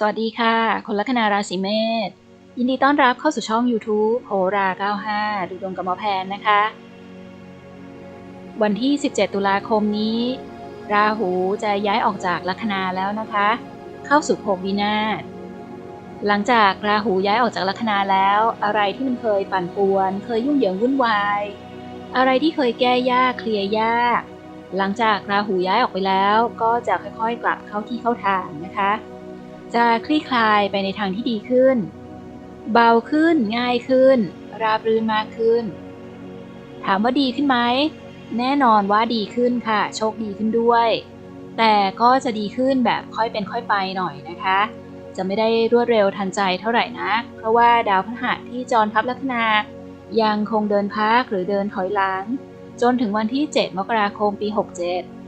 สวัสดีค่ะ คนลัคนาราศีเมษ ยินดีต้อนรับเข้าสู่ช่อง YouTube โหรา 95 ดูดวงกับหมอแพนนะคะ วันที่ 17 ตุลาคมนี้ ราหูจะย้ายออกจากลัคนาแล้วนะคะ เข้าสู่ภพวินาศ หลังจากราหูย้ายออกจากลัคนาแล้ว อะไรที่มันเคยปั่นป่วน เคยยุ่งเหยิงวุ่นวาย อะไรที่เคยแก้ยากเคลียร์ยาก หลังจากราหูย้ายออกไปแล้ว ก็จะค่อยๆ กลับเข้าที่เข้าทางนะคะ จะคลี่คลายไปในทางที่ดีขึ้น เบาขึ้นง่ายขึ้น ราบรื่นมากขึ้น ถามว่าดีขึ้นไหม แน่นอนว่าดีขึ้นค่ะ โชคดีขึ้นด้วย แต่ก็จะดีขึ้นแบบค่อยเป็นค่อยไปหน่อยนะคะ จะไม่ได้รวดเร็วทันใจเท่าไหร่นะ เพราะว่าดาวพฤหัสที่จรทับลัคนา ยังคงเดินพักหรือเดินถอยหลัง จนถึงวันที่ 7 มกราคมปี 67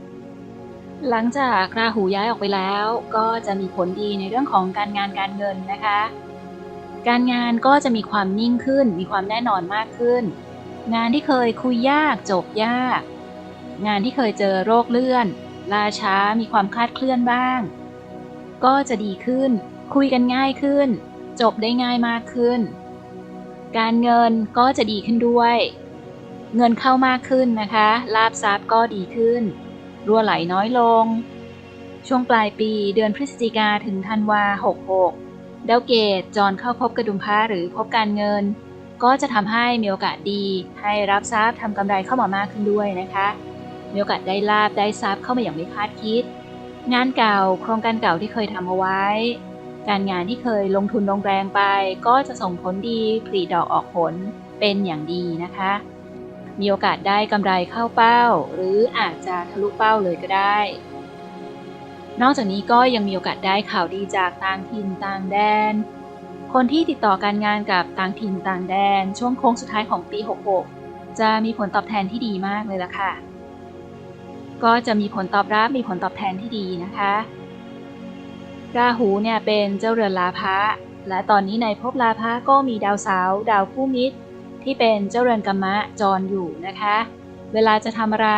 หลังจากราหูย้ายออกไปแล้ว ก็จะมีผลดีในเรื่องของการงานการเงินนะคะ การงานก็จะมีความนิ่งขึ้น มีความแน่นอนมากขึ้น งานที่เคยคุยยากจบยาก งานที่เคยเจอโรคเลื่อนล่าช้ามีความคลาดเคลื่อนบ้าง ก็จะดีขึ้น คุยกันง่ายขึ้น จบได้ง่ายมากขึ้น การเงินก็จะดีขึ้นด้วย เงินเข้ามากขึ้นนะคะลาบทรัพย์ก็ดีขึ้น รั่วไหลน้อยลง ช่วงปลายปีเดือนพฤศจิกาถึงธันวา 66 ดาวเกตจรเข้าพบกระดุมพระหรือพบการเงิน ก็จะทำให้มีโอกาสดี ให้รับทรัพย์ทำกำไรเข้ามามากขึ้นด้วยนะคะ มีโอกาสได้ลาบได้ทรัพย์เข้ามาอย่างไม่คาดคิด งานเก่าโครงการเก่าที่เคยทำเอาไว้ การงานที่เคยลงทุนลงแรงไป ก็จะส่งผลดีผลิดอกออกผลเป็นอย่างดีนะคะ มีโอกาสได้กำไรเข้าเป้า หรืออาจจะทะลุเป้าเลยก็ได้ นอกจากนี้ก็ยังมีโอกาสได้ข่าวดีจากต่างถิ่นต่างแดน คนที่ติดต่อการงานกับต่างถิ่นต่างแดน ช่วงโค้งสุดท้ายของปี 66 จะมีผลตอบแทนที่ดีมากเลยล่ะค่ะ ก็จะมีผลตอบรับมีผลตอบแทนที่ดีนะคะราหูเนี่ยเป็นเจ้าเรือนลาภะและตอนนี้ในภพลาภะก็มีดาวเสาร์ดาวคู่มิตร ที่เป็นเจ้าเรือนกรรมะจรอยู่นะคะ เวลาจะทำอะไร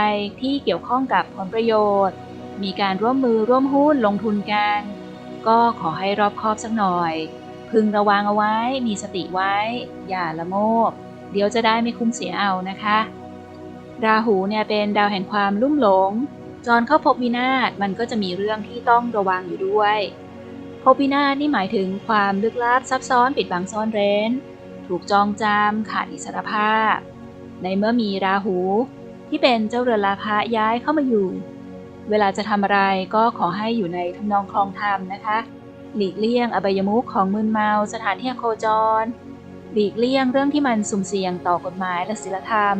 ที่เกี่ยวข้องกับผลประโยชน์ มีการร่วมมือร่วมหุ้นลงทุนกัน ก็ขอให้รอบคอบสักหน่อย พึงระวังเอาไว้ มีสติไว้ อย่าละโมบ เดี๋ยวจะได้ไม่คุ้มเสียเอานะคะ ราหูเนี่ยเป็นดาวแห่งความลุ่มหลง จรเข้าพบวินาศมันก็จะมีเรื่องที่ต้องระวังอยู่ด้วยพบวินาศนี่หมายถึงความลึกลับซับซ้อนปิดบังซ่อนเร้น ถูกจองจำขาดอิสรภาพ ในเมื่อมีราหู ที่เป็นเจ้าเรือนลาภะย้ายเข้ามาอยู่ เวลาจะทำอะไรก็ขอให้อยู่ในทำนองคลองธรรมนะคะ หลีกเลี่ยงอบายมุขของมึนเมาสถานที่โคจร หลีกเลี่ยงเรื่องที่มันสุ่มเสี่ยงต่อกฎหมายและศีลธรรม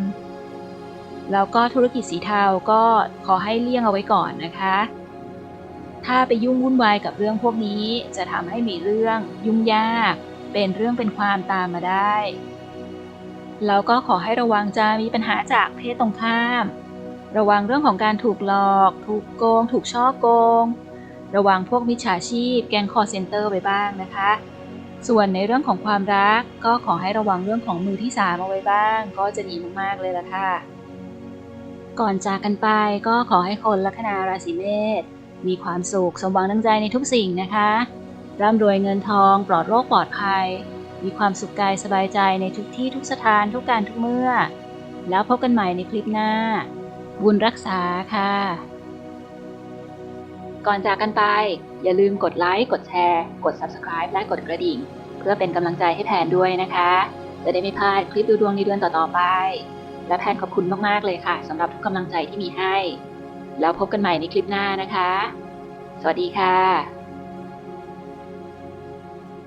แล้วก็ธุรกิจสีเทาก็ขอให้เลี่ยงเอาไว้ก่อนนะคะถ้าไปยุ่งวุ่นวายกับเรื่องพวกนี้จะทำให้มีเรื่องยุ่งยาก เป็นเรื่องเป็นความตามมาได้ แล้วก็ขอให้ระวังจะมีปัญหาจากเพศตรงข้าม ระวังเรื่องของการถูกหลอก ถูกโกง ถูกช่อโกง ระวังพวกมิจฉาชีพ แกงคอเซ็นเตอร์ไปบ้างนะคะ ส่วนในเรื่องของความรักก็ขอให้ระวังเรื่องของมือที่สามเอาไว้บ้าง ก็จะดีมากๆเลยละค่ะ ก่อนจากกันไปก็ขอให้คนลัคนาราศีเมษมีความสุขสมหวังดังใจในทุกสิ่งนะคะ ร่ำรวยเงินทอง ปลอดโรคปลอดภัย มีความสุขกายสบายใจในทุกที่ทุกสถานทุกการทุกเมื่อ แล้วพบกันใหม่ในคลิปหน้า บุญรักษาค่ะ ก่อนจากกันไป อย่าลืมกดไลค์ กดแชร์ กด Subscribe และกดกระดิ่ง เพื่อเป็นกำลังใจให้แพนด้วยนะคะ จะได้ไม่พลาดคลิปดูดวงในเดือนต่อๆไป และแพนขอบคุณมากๆเลยค่ะสำหรับทุกกำลังใจที่มีให้ แล้วพบกันใหม่ในคลิปหน้านะคะ สวัสดีค่ะ